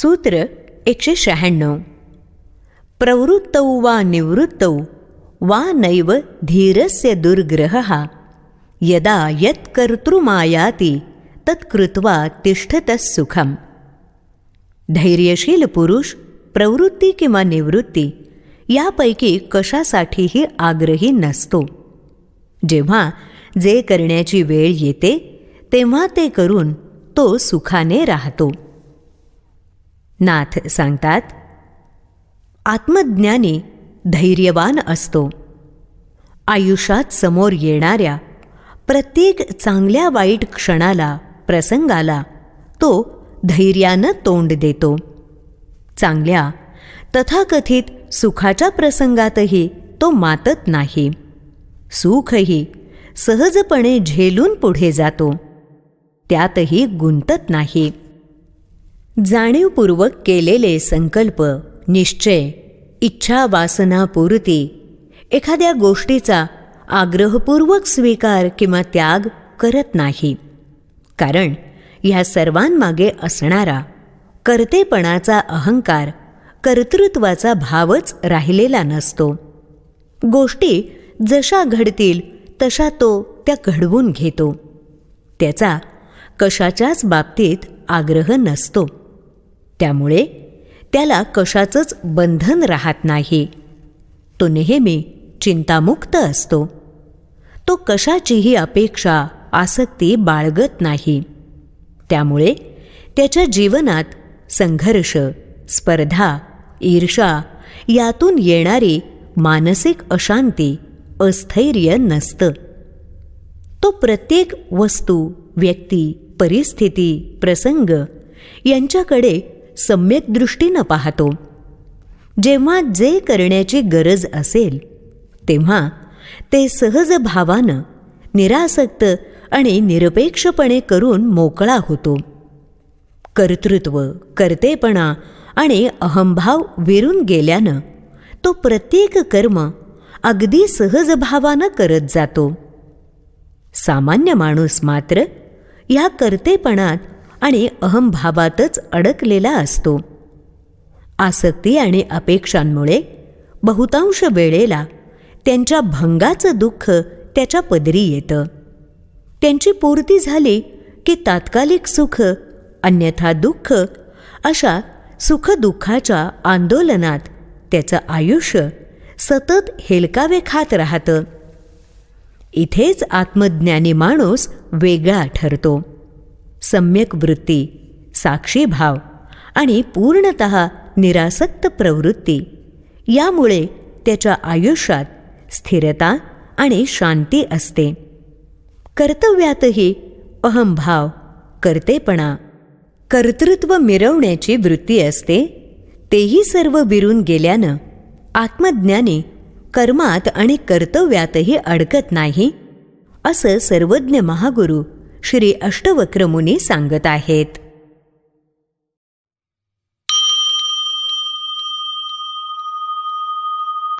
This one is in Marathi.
सूत्र एकशे शहाण्णव प्रवृत्तौ वा निवृत्तौ वा नैव धीरस्य दुर्ग्रहः यदा यत्कर्तृमायाति तत्कृत्वा तिष्ठतः सुखम धैर्यशील पुरुष प्रवृत्ती किंवा निवृत्ती यापैकी कशासाठीही आग्रही नसतो जेव्हा जे करण्याची वेळ येते तेव्हा ते करून तो सुखाने राहतो नाथ सांगतात आत्मज्ञानी धैर्यवान असतो. आयुष्यात समोर येणाऱ्या प्रत्येक चांगल्या वाईट क्षणाला प्रसंगाला तो धैर्यानं तोंड देतो. चांगल्या तथाकथित सुखाच्या प्रसंगातही तो मातत नाही. सुखही सहजपणे झेलून पुढे जातो. त्यातही गुंतत नाही. जाणीवपूर्वक केलेले संकल्प निश्चय इच्छा वासनापूर्ती एखाद्या गोष्टीचा आग्रहपूर्वक स्वीकार किंवा त्याग करत नाही. कारण ह्या सर्वांमागे असणारा कर्तेपणाचा अहंकार कर्तृत्वाचा भावच राहिलेला नसतो. गोष्टी जशा घडतील तशा तो त्या घडवून घेतो. त्याचा कशाच्याच बाबतीत आग्रह नसतो. त्यामुळे त्याला कशाचंच बंधन राहत नाही. तो नेहमी चिंतामुक्त असतो. तो कशाचीही अपेक्षा आसक्ती बाळगत नाही. त्यामुळे त्याच्या जीवनात संघर्ष स्पर्धा ईर्षा यातून येणारी मानसिक अशांती अस्थैर्य नसतं. तो प्रत्येक वस्तू व्यक्ती परिस्थिती प्रसंग यांच्याकडे सम्यक दृष्टीनं पाहतो. जेव्हा जे करण्याची गरज असेल तेव्हा ते सहज भावानं निरासक्त आणि निरपेक्षपणे करून मोकळा होतो. कर्तृत्व कर्तेपणा आणि अहंभाव विरून गेल्यानं तो प्रत्येक कर्म अगदी सहज भावानं करत जातो. सामान्य माणूस मात्र या कर्तेपणात आणि अहंभावातच अडकलेला असतो. आसक्ती आणि अपेक्षांमुळे बहुतांश वेळेला त्यांच्या भंगाचं दुःख त्याच्या पदरी येतं. त्यांची पूर्ती झाली की तात्कालिक सुख अन्यथा दुःख अशा सुखदुःखाच्या आंदोलनात त्याचं आयुष्य सतत हेलकावे खात राहतं. इथेच आत्मज्ञानी माणूस वेगळा ठरतो. सम्यक वृत्ती साक्षीभाव आणि पूर्णत निरासक्त प्रवृत्ती. यामुळे त्याच्या आयुष्यात स्थिरता आणि शांती असते. कर्तव्यातही अहंभाव कर्तेपणा कर्तृत्व मिरवण्याची वृत्ती असते. तेही सर्व विरून गेल्यानं आत्मज्ञानी कर्मात आणि कर्तव्यातही अडकत नाही असं सर्वज्ञ महागुरू श्री अष्टवक्रमुनी सांगत आहेत.